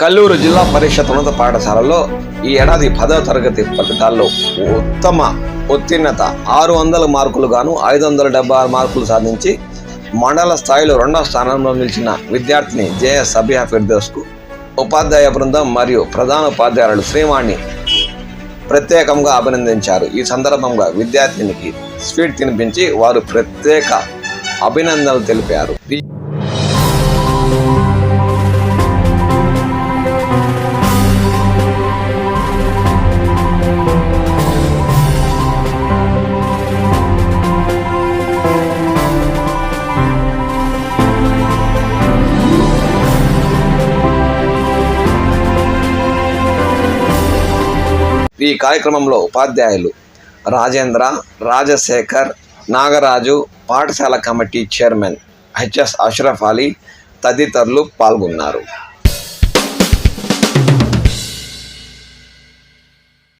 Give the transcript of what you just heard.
కల్లూరు జిల్లా పరిషత్ ఉన్నత పాఠశాలలో ఈ ఏడాది పదవ తరగతి ఫలితాల్లో ఉత్తమ ఉత్తీర్ణత ఆరు వందల మార్కులు గాను ఐదు వందల డెబ్బై ఆరు మార్కులు సాధించి మండల స్థాయిలో రెండవ స్థానంలో నిలిచిన విద్యార్థిని జేఎస్ సబిహా ఫిర్దోస్కు ఉపాధ్యాయ బృందం మరియు ప్రధాన ఉపాధ్యాయులు శ్రీవాణి ప్రత్యేకంగా అభినందించారు. ఈ సందర్భంగా విద్యార్థినికి స్వీట్ తినిపించి వారు ప్రత్యేక అభినందనలు తెలిపారు. ఈ కార్యక్రమంలో ఉపాధ్యాయులు రాజేంద్ర రాజశేఖర్ నాగరాజు పాఠశాల committee chairman HS Ashraf Ali తదితరులు పాల్గొన్నారు.